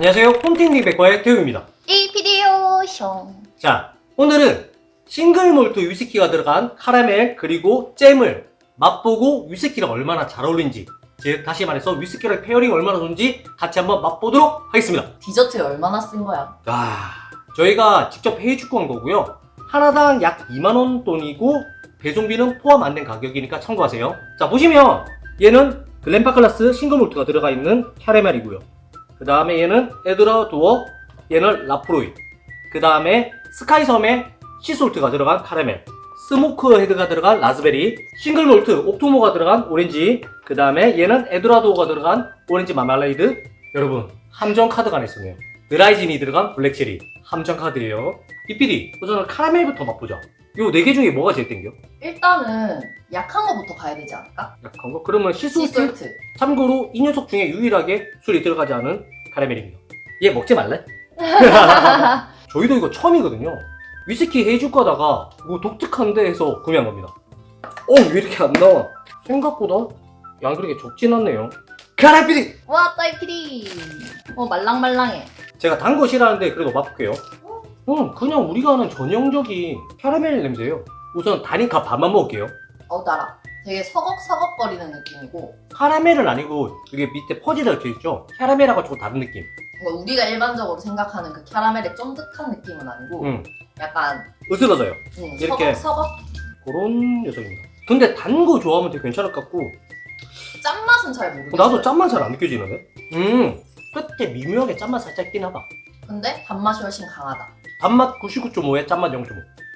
안녕하세요. 홈팅딩 백과의 태우입니다. 이 비디오 쇼. 자, 오늘은 싱글 몰트 위스키가 들어간 카라멜 그리고 잼을 맛보고 위스키랑 얼마나 잘 어울리는지 즉 다시 말해서 위스키랑 페어링 얼마나 좋은지 같이 한번 맛보도록 하겠습니다. 디저트에 얼마나 쓴 거야? 아, 저희가 직접 해주고 한 거고요. 하나당 약 2만원 돈이고 배송비는 포함 안 된 가격이니까 참고하세요. 자, 보시면 얘는 글램파 클라스 싱글 몰트가 들어가 있는 캐러멜이고요. 그 다음에 얘는 에드라 도어, 얘는 라프로이. 그 다음에 스카이섬에 시솔트가 들어간 카라멜. 스모크 헤드가 들어간 라즈베리, 싱글 몰트, 옥토모가 들어간 오렌지, 그 다음에 얘는 에드라도가 들어간 오렌지 마말레이드. 여러분, 함정 카드가 하나 있었네요. 드라이진이 들어간 블랙체리 함정 카드예요. BPD 우선 카라멜부터 맛보자. 요 네 개 중에 뭐가 제일 땡겨? 일단은 약한 거부터 가야 되지 않을까? 약한 거? 그러면 시솔트. 시솔트. 참고로 이 녀석 중에 유일하게 술이 들어가지 않은 카라멜입니다. 얘 먹지 말래? 저희도 이거 처음이거든요. 위스키 해줄 거다가 뭐 독특한데 해서 구매한 겁니다. 어, 왜 이렇게 안 나와? 생각보다 양 그렇게 적진 않네요. 카라멜이! 와 딸피디. 어 말랑말랑해. 제가 단 거 싫어하는데 그래도 맛볼게요. 음, 그냥 우리가 아는 전형적인 캐러멜 냄새예요. 우선 단인가 반만 먹을게요. 어 달아. 되게 서걱서걱거리는 느낌이고 카라멜은 아니고 이게 밑에 퍼지가 적혀있죠? 캐러멜하고 조금 다른 느낌. 뭔가 우리가 일반적으로 생각하는 그 캐러멜의 쫀득한 느낌은 아니고 음, 약간 으스러져요. 음, 이렇게. 서걱서걱 그런 녀석입니다. 근데 단 거 좋아하면 되게 괜찮을 것 같고 짠맛은 잘 모르겠어. 나도 짠맛 잘 안 느껴지는데? 음 끝에 미묘하게 짠맛 살짝 있긴 하다. 근데 단맛이 훨씬 강하다. 단맛 99.5에 짠맛 0.5.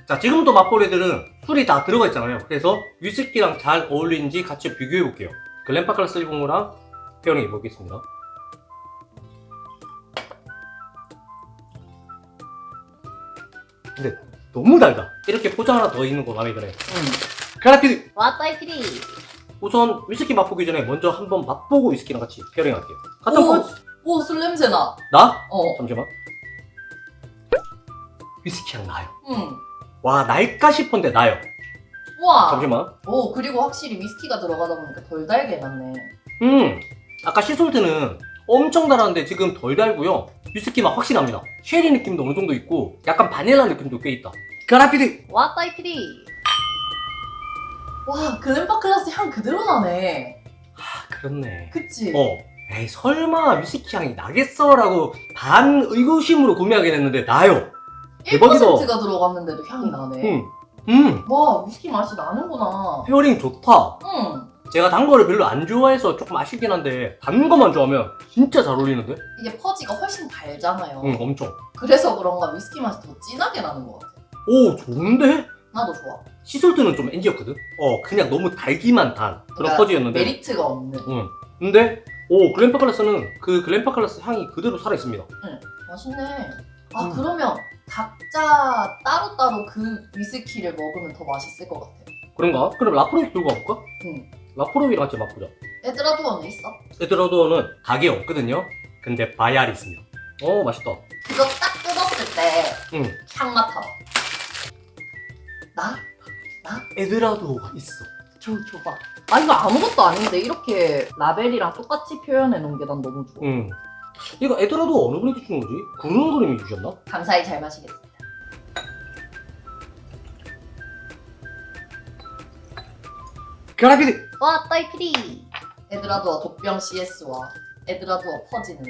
자 지금부터 맛볼 애들은 술이 다 들어가 있잖아요. 그래서 위스키랑 잘 어울리는지 같이 비교해 볼게요. 글램파 클라스 105랑 페어링 해보겠습니다. 근데 너무 달다. 이렇게 포장 하나 더 있는 거 마음에 드네. 음. 카라피드 와 딸피디. 우선 위스키 맛보기 전에 먼저 한번 맛보고 위스키랑 같이 페어링 할게요. 같은 오! 거오술 냄새 나. 나? 어. 잠시만. 위스키향 나요. 음. 와 날까 싶은데 나요. 우와. 잠시만. 오 그리고 확실히 위스키가 들어가다 보니까 덜 달게 났네. 음 아까 시솔트는 엄청 달았는데 지금 덜 달고요. 위스키 맛 확실히 납니다. 쉐리 느낌도 어느 정도 있고 약간 바닐라 느낌도 꽤 있다. 가라피드. 와 딸피디. 와 글램파 클라스 향 그대로 나네. 아 그렇네. 그치? 어. 에이 설마 위스키 향이 나겠어라고 반 의구심으로 구매하긴 했는데 나요. 대박이다. 1%가 들어갔는데도 향이 나네. 음. 음. 와 위스키 맛이 나는구나. 페어링 좋다. 응. 제가 단 거를 별로 안 좋아해서 조금 아쉽긴 한데 단 거만 좋아하면 진짜 잘 어울리는데? 이게 퍼지가 훨씬 달잖아요. 응 엄청 그래서 그런가 위스키 맛이 더 진하게 나는 것 같아. 오 좋은데? 나도 좋아. 시솔트는 좀 NG였거든? 어 그냥 너무 달기만 단 그런 그러니까 퍼지였는데 메리트가 없는. 응 근데 오 글램파 클래스는 그 글램파 클래스 향이 그대로 살아있습니다 맛있네. 아 음. 그러면 각자 따로따로 그 위스키를 먹으면 더 맛있을 것 같아. 그런가? 그럼 라프로이 들고 가볼까? 응. 라프로이랑 같이 맛보자 에드라도어는 있어? 에드라도어는 가게 없거든요 근데 바야리 있습니다 오 맛있다 그거 딱 뜯었을 때 응 향 맡아봐. 나? 에드라도어가 있어 줘, 줘봐. 아 이거 아무것도 아닌데 이렇게 라벨이랑 똑같이 표현해 놓은 게 난 너무 좋아. 응 이거 에드라도어 어느 분이 주신 거지? 구름 그림이 주셨나? 감사히 잘 마시겠습니다. 가라피드 와 딸피디. 에드라도어 독병 CS와 에드라도어 퍼지는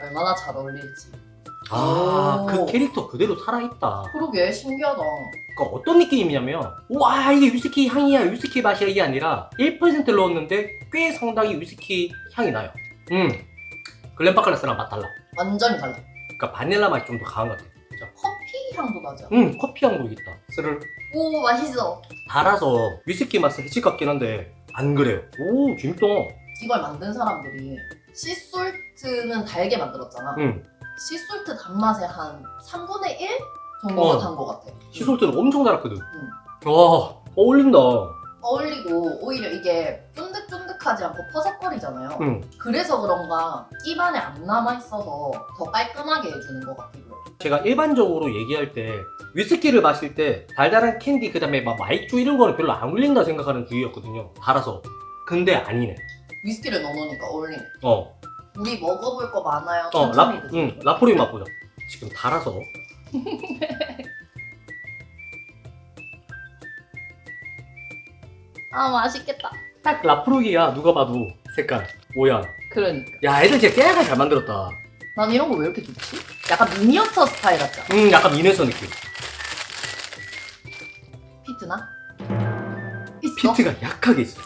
얼마나 잘 어울릴지. 오. 아그 캐릭터 그대로 살아있다 그러게 신기하다. 그러니까 어떤 느낌이냐면 와 이게 위스키 향이야 위스키 맛이야 이게 아니라 1%를 넣었는데 꽤 상당히 위스키 향이 나요 음 글램파 클래스랑 맛 달라 완전히 달라. 그러니까 바닐라 맛이 좀 더 강한 것 같아 진짜 커피 향도 나죠. 음 커피 향도 있다 스를 오 맛있어. 달아서 위스키 맛을 해칠 것 같긴 한데 안 그래요 오 재밌다 이걸 만든 사람들이 시솔트는 달게 만들었잖아. 음 시솔트 단맛의 한 3분의 1 정도가 어. 단것 같아. 시솔트는 엄청 달았거든 응. 와 어울린다 어울리고 오히려 이게 쫀득 쫀득하지 않고 퍼석거리잖아요. 음 그래서 그런가 입안에 안 남아 있어서 더 깔끔하게 해주는 것 같기도 해. 제가 일반적으로 얘기할 때 위스키를 마실 때 달달한 캔디 그다음에 막 마이쮸 이런 거는 별로 안 어울린다 생각하는 주의였거든요 달아서 근데 아니네 위스키를 넣어놓으니까 어울리네. 어 우리 먹어볼 거 많아요. 어, 천천히 라, 드세요. 응, 라포르기 맛보자. 지금 달아서. 아 맛있겠다. 딱 라포르기야, 누가 봐도 색깔, 모양. 그러니까. 야, 애들 진짜 깨알같이 잘 만들었다. 난 이런 거 왜 이렇게 좋지? 약간 미니어처 스타일 같지 않아? 음, 약간 미네서 느낌. 피트나? 있어? 피트가 약하게 있어.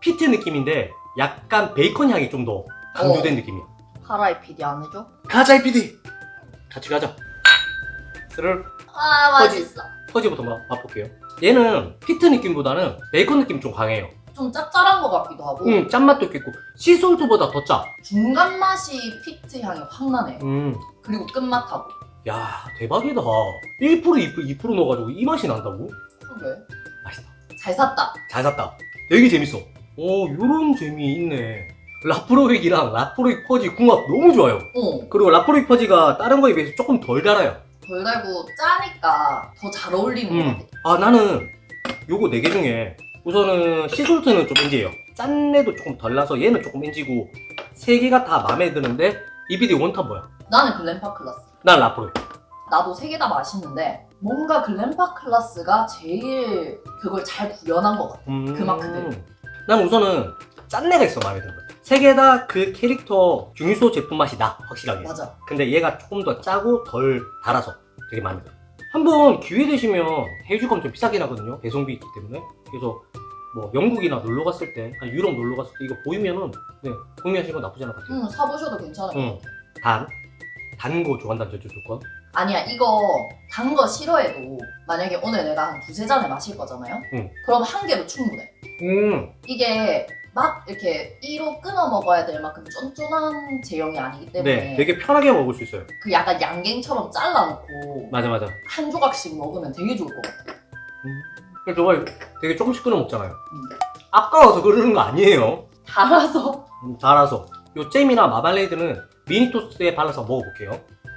피트 느낌인데 약간 베이컨 향이 좀 더 강조된 느낌이야. 하라이 PD 안 해줘? 가자, 이 PD! 같이 가자. 스를 아. 맛있어. 퍼지부터 맛, 맛볼게요. 얘는 피트 느낌보다는 베이컨 느낌이 좀 강해요. 좀 짭짤한 거 같기도 하고 음, 짠맛도 있고 시솔트보다 더 짜. 중간 맛이 피트 향이 확 나네. 음, 그리고 끝맛하고. 야 대박이다. 1% 2% 2% 넣어가지고 이 맛이 난다고? 그러게. 맛있다. 잘 샀다. 잘 샀다. 되게 재밌어. 오, 요런 재미 있네. 라프로익이랑 라프로익 퍼지 궁합 너무 좋아요. 어. 그리고 라프로익 퍼지가 다른 거에 비해서 조금 덜 달아요. 덜 달고 짜니까 더 잘 어울리는 것 음. 같아. 아, 나는 요거 네개 중에 우선은 시솔트는 좀 NG예요. 짠내도 조금 덜 나서 얘는 조금 NG고 세 개가 다 마음에 드는데 이 비디 원탑 뭐야? 나는 글램파 클라스. 난 라프로익. 나도 세 개 다 맛있는데 뭔가 글램파 클라스가 제일 그걸 잘 구현한 것 같아. 음. 그맛 그대로. 난 우선은 짠내가 있어 마음에 드는 거야. 세개 다 그 캐릭터 중유소 제품 맛이 나 확실하게. 맞아. 근데 얘가 조금 더 짜고 덜 달아서 되게 마음에 들어. 한번 기회 되시면 해주감 좀 비싸긴 하거든요. 배송비 있기 때문에. 그래서 뭐 영국이나 놀러 갔을 때, 한 유럽 놀러 갔을 때 이거 보이면은 네, 구매하시는 건 나쁘지 않을 것 같아요. 응, 사보셔도 괜찮을 것 응. 단, 단 거 좋아한다는 저조 조건. 아니야, 이거 단 거 싫어해도 만약에 오늘 내가 한 두세 잔을 마실 거잖아요? 응. 그럼 한 개로 충분해. 음, 이게 막 이렇게 이로 끊어 먹어야 될 만큼 쫀쫀한 제형이 아니기 때문에 네, 되게 편하게 먹을 수 있어요. 그 약간 양갱처럼 잘라놓고 맞아, 맞아. 한 조각씩 먹으면 되게 좋을 것 같아. 그래서 저거 되게 조금씩 끊어 먹잖아요. 음. 아까워서 그러는 거 아니에요. 달아서 음, 달아서. 요 잼이나 마말레이드는 미니 토스트에 발라서 먹어볼게요.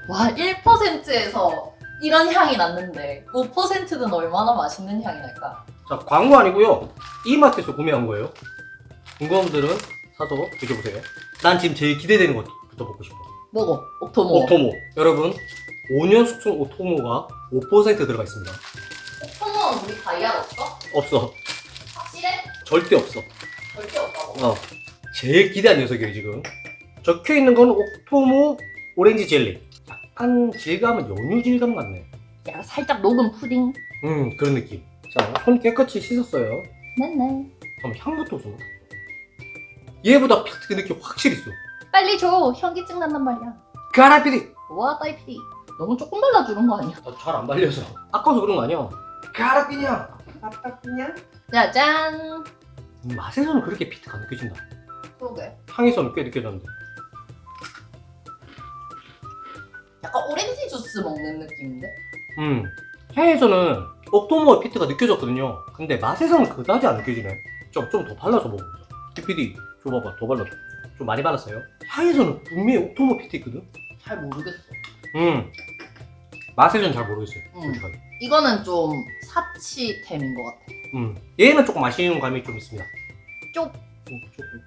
와 1%에서 이런 향이 났는데 5%는 얼마나 맛있는 향이 날까? 자, 광고 아니고요. 이마트에서 구매한 거예요. 궁금한 분들은 사서 드셔보세요. 난 지금 제일 기대되는 것부터 먹고 싶어. 먹어 옥토모 오토모. 여러분, 5년 숙성 오토모가 5% 들어가 있습니다. 옥토모는 우리 다이아 없어? 없어. 확실해? 절대 없어. 절대 없다고 어. 제일 기대한 녀석이에요, 지금. 적혀 있는 건 옥토모 오렌지 젤리. 약간 질감은 연유 질감 같네. 약간 살짝 녹은 푸딩 음, 그런 느낌. 자, 손 깨끗이 씻었어요. 네네 그럼 향부터 좀. 얘보다 피트 그 느낌 확실히 있어. 빨리 줘 현기증 난단 말이야 가라피디! 와 따이피디 너무 조금 발라주는 거 아니야? 잘안 발려서. 아까워서 그런 거 아니야. 가라피냐? 가라피냐? 짜잔 음, 맛에서는 그렇게 피트가 느껴진다. 그러게 향에서는 꽤 느껴졌는데. 약간 오렌지 주스 먹는 느낌인데? 음, 향에서는 옥토모의 피트가 느껴졌거든요. 근데 맛에서는 그다지 안 느껴지네. 좀, 좀 더 발라서 먹어보자. DPD, 줘 봐봐. 더 발라줘. 좀 많이 발랐어요. 향에서는 분명히 옥토모 피트 있거든? 잘 모르겠어 음. 맛에서는 잘 모르겠어요. 음. 솔직하게. 이거는 좀 사치템인 것 같아 음. 얘는 조금 아쉬운 감이 좀 있습니다. 쪽. 음, 조금.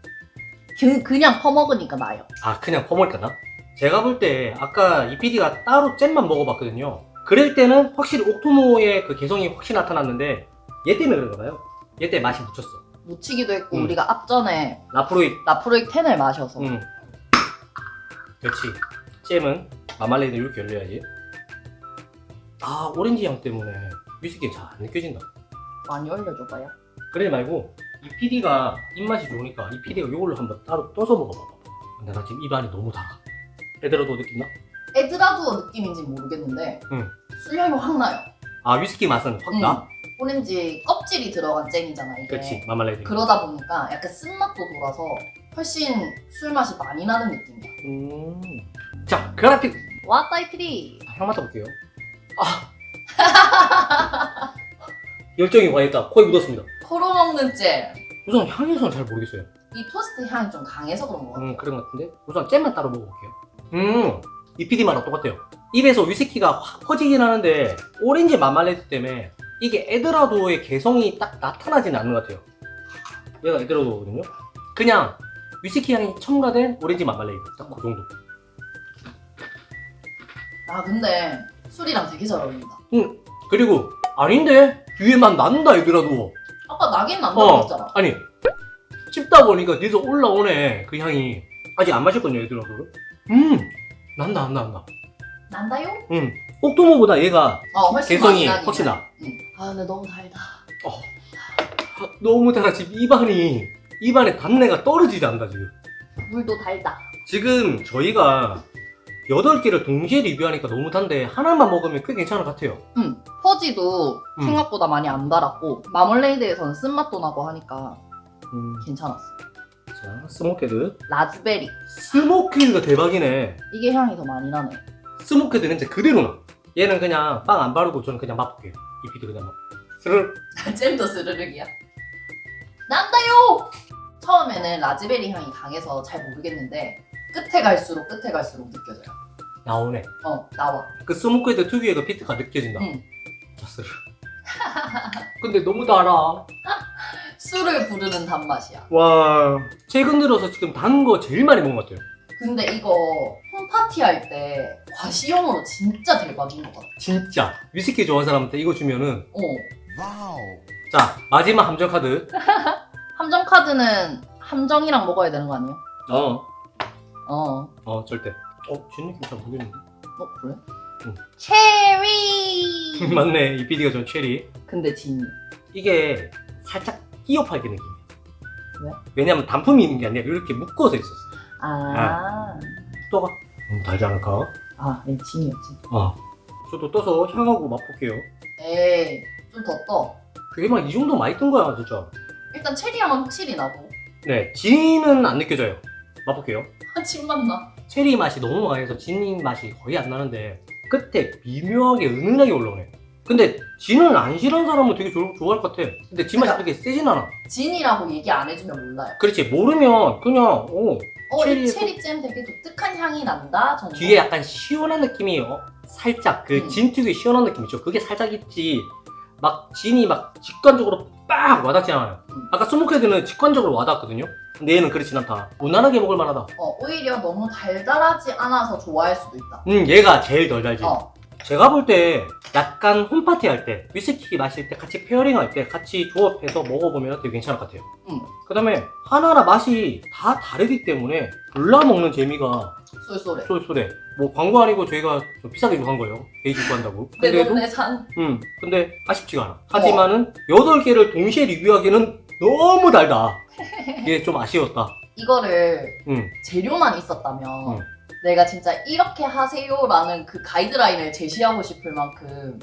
그, 그냥 퍼먹으니까 나요 아 그냥 퍼먹을까나? 제가 볼 때 아까 이 PD가 따로 잼만 먹어봤거든요 그럴 때는 확실히 옥토모의 그 개성이 확실히 나타났는데 얘 때문에 그런가 봐요 얘 때문에 맛이 묻혔어 묻히기도 했고 음. 우리가 앞전에 라프로이 라프로익 10을 마셔서 음. 그렇지 잼은 마말레이드 이렇게 열려야지 아 오렌지 향 때문에 위스키 잘안 느껴진다 많이 올려줘봐요 그러지 말고 이 PD가 입맛이 좋으니까 이 PD가 이걸로 한번 따로 떠서 먹어봐봐 근데 나 지금 입안이 너무 달아 애들아도 느낀다? 에드라두어 느낌인지 모르겠는데 응. 술향이 확 나요 아 위스키 맛은 확 나? 음. 오렌지 껍질이 들어간 잼이잖아 이게. 그렇지 마말레이드 그러다 보니까 약간 쓴맛도 돌아서 훨씬 술 맛이 많이 나는 느낌이야. 음. 자 그라픽 와 따이피디 향 맡아볼게요. 아. 열정이 과했다. 코에 묻었습니다. 코로 먹는 잼. 우선 향에서는 잘 모르겠어요. 이 토스트 향이 좀 강해서 그런 거 같아 음 그런 것 같은데? 우선 잼만 따로 먹어볼게요. 음 이 PD마랑 똑같아요. 입에서 위스키가 확 퍼지긴 하는데 오렌지 마말레이드 때문에 이게 에드라도의 개성이 딱 나타나지는 않는 것 같아요. 얘가 에드라도거든요. 그냥 위스키 향이 첨가된 오렌지 마말레이드 딱그 정도. 아 근데 술이랑 되게 잘 어울린다. 그리고 아닌데? 뒤에만 난다 얘들아도. 아까 나긴 난다고 했잖아. 아니 씹다 보니까 뒤에서 올라오네 그 향이. 아직 안 마셨거든요 얘들아도 음! 난다 난다 난다. 난다요? 음 옥토모보다 얘가 어 훨씬 개성이 많이 나긴 훨씬 해. 나 응. 아 근데 너무 달다. 너무 달아 지금 입안이 입안에 단내가 떨어지지 않는다 지금 물도 달다. 지금 저희가 8개를 동시에 리뷰하니까 너무 단데 하나만 먹으면 꽤 괜찮을 것 같아요 응. 퍼지도 음. 생각보다 많이 안 달았고 마멀레이드에서는 쓴맛도 나고 하니까 음, 괜찮았어. 자 스모케드 라즈베리. 스모케드가 대박이네 이게 향이 더 많이 나네. 스모케드 냄새 그대로 나 얘는 그냥 빵 안 바르고 저는 그냥 맛볼게요 이 피드 그냥 맛 스르르 잼도 스르륵이야. 난다요! 처음에는 라즈베리 향이 강해서 잘 모르겠는데 끝에 갈수록 끝에 갈수록 느껴져요. 나오네 어 나와. 그 스모크에드 특유의 그 피트가 느껴진다. 응. 자스. 근데 너무 달아. 술을 부르는 단맛이야. 와. 최근 들어서 지금 단 거 제일 많이 먹은 것 같아요. 근데 이거 홈파티 할 때 과시용으로 진짜 대박인 것 같아. 진짜. 위스키 좋아하는 사람한테 이거 주면은. 어. 자, 마지막 함정 카드. 함정 카드는 함정이랑 먹어야 되는 거 아니에요? 어. 어. 어, 절대. 어, 진 느낌 잘 모르겠는데. 어 그래? 응. 체리. 맞네. 이 PD가 전 체리. 근데 진이. 이게 살짝 끼어 팔게 느낌이야. 왜? 왜냐면 단품이 있는 게 아니라 이렇게 묶어서 있었어. 아. 또 가. 음, 달지 않을까? 아, 얘 진이었지. 어. 저도 떠서 향하고 맛볼게요. 에이, 좀 더 떠. 그게 막 이 정도 많이 뜬 거야, 진짜. 일단 체리 향은 확실히 나고. 네, 진은 안 느껴져요. 맛볼게요. 아, 진맛 나. 체리 맛이 너무 강해서 진 맛이 거의 안 나는데 끝에 미묘하게 은은하게 올라오네. 근데 진을 안 싫어하는 사람은 되게 좋, 좋아할 것 같아. 근데 진 맛이 그렇게 세진 않아. 진이라고 얘기 안 해주면 몰라요. 그렇지 모르면 그냥 어, 어, 이 체리에서- 체리잼 되게 독특한 향이 난다. 정도. 뒤에 약간 시원한 느낌이 어, 살짝 그 음. 진 특유의 시원한 느낌 있죠. 그게 살짝 있지. 막 진이 막 직관적으로 빡 와닿지 않아요. 음. 아까 스모크헤드는 직관적으로 와닿거든요. 근데 얘는 그렇진 않다. 무난하게 먹을 만하다. 어, 오히려 너무 달달하지 않아서 좋아할 수도 있다. 음, 얘가 제일 덜 달지. 어, 제가 볼 때 약간 홈파티 할 때, 위스키 마실 때 같이 페어링 할 때 같이 조합해서 먹어보면 되게 괜찮을 것 같아요. 음. 그 다음에 하나하나 맛이 다 다르기 때문에 골라 먹는 재미가 쏠쏠해. 쏠쏠해. 뭐 광고 아니고 저희가 좀 비싸게 주고 한 거예요. 베이지 주고 한다고. 내 근데도, 돈 내산. 음, 근데 아쉽지가 않아. 하지만은 여덟 개를 동시에 리뷰하기는 너무 달다. 이게 좀 아쉬웠다. 이거를 음, 재료만 있었다면 음. 내가 진짜 이렇게 하세요라는 그 가이드라인을 제시하고 싶을 만큼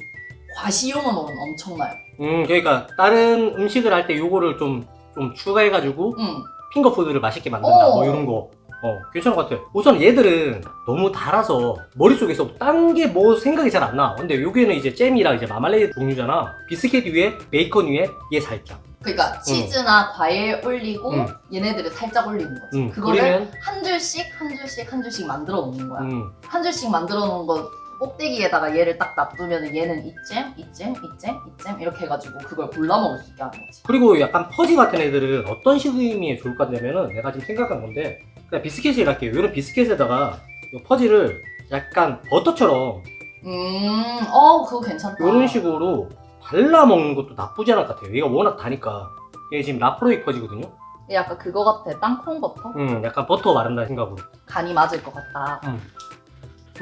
과시용으로는 엄청나요. 음, 그러니까 다른 음식을 할 때 요거를 좀, 좀 추가해가지고 응. 핑거푸드를 맛있게 만든다 오. 뭐 이런 거 어, 괜찮은 것 같아요 우선 얘들은 너무 달아서 머릿속에서 딴 게 뭐 생각이 잘 안 나 근데 여기는 이제 잼이랑 이제 마말레이드 종류잖아 비스켓 위에 베이컨 위에 얘 살짝 그러니까 치즈나 과일 올리고 음. 얘네들을 살짝 올리는 거지. 음, 그거를 그러면 한 줄씩 한 줄씩 한 줄씩 만들어 놓는 거야. 음, 한 줄씩 만들어 놓은 거 꼭대기에다가 얘를 딱 놔두면 얘는 이잼, 이잼, 이잼, 이잼 이렇게 해가지고 그걸 골라 먹을 수 있게 하는 거지. 그리고 약간 퍼지 같은 애들은 어떤 식음이 좋을 것 같냐면은 내가 지금 생각한 건데 그냥 비스켓을 할게요 이런 비스켓에다가 이 퍼지를 약간 버터처럼 음, 어 그거 괜찮다. 이런 식으로 발라 먹는 것도 나쁘지 않을 것 같아요 얘가 워낙 다니까 얘 지금 라프로이 퍼지거든요 얘 약간 그거 같아. 땅콩 버터? 음, 약간 버터 바른다 생각으로. 간이 맞을 것 같다.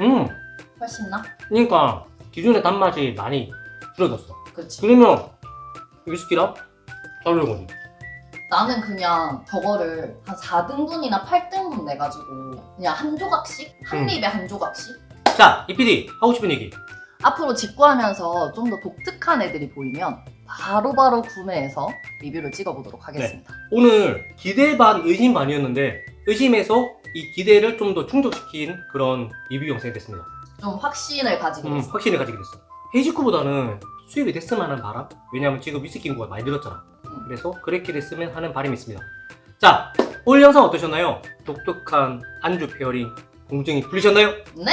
음, 훨씬 나? 그러니까 기존의 단맛이 많이 줄어들었어. 그렇지. 그러면 위스키랑 잘 어울리거든. 나는 그냥 저거를 한 4등분이나 8등분 내가지고 그냥 한 조각씩? 한 음. 입에 한 조각씩? 자, 이PD 하고 싶은 얘기. 앞으로 직구하면서 좀 더 독특한 애들이 보이면 바로바로 구매해서 리뷰를 찍어보도록 하겠습니다. 오늘 기대 반 의심 반이었는데 의심에서 이 기대를 좀 더 충족시킨 그런 리뷰 영상이 됐습니다. 좀 확신을 가지게 음, 됐어. 확신을 가지게 됐어. 헤이지쿠보다는 수입이 됐으면 하는 바람? 왜냐면 지금 위스키 인구가 많이 늘었잖아. 음. 그래서 그렇게 됐으면 하는 바람이 있습니다. 자, 오늘 영상 어떠셨나요? 독특한 안주 페어링 공정이 풀리셨나요? 네!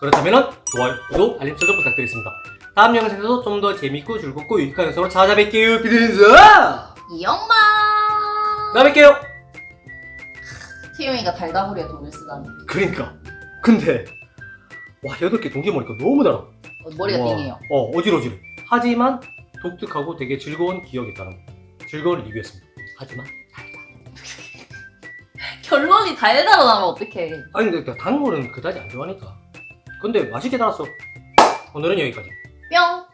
그렇다면 좋아요, 구독, 알림 설정 부탁드리겠습니다. 다음 영상에서 좀 더 재밌고 즐겁고 유익한 영상으로 찾아뵐게요. 이 엄마! 다음에 뵐게요! 티용이가 달다구리에 독을 쓰다니. 그러니까. 근데 와 여덟 개 동기 먹으니까 너무 달아. 어, 머리가 와. 띵해요. 어 어지러지래. 하지만 독특하고 되게 즐거운 기억이 있다는 거. 즐거운 리뷰였습니다. 하지만 결론이 달달하면 어떡해. 아니 근데 단 거는 그다지 안 좋아하니까. 근데 맛있게 달았어. 오늘은 여기까지. 뿅!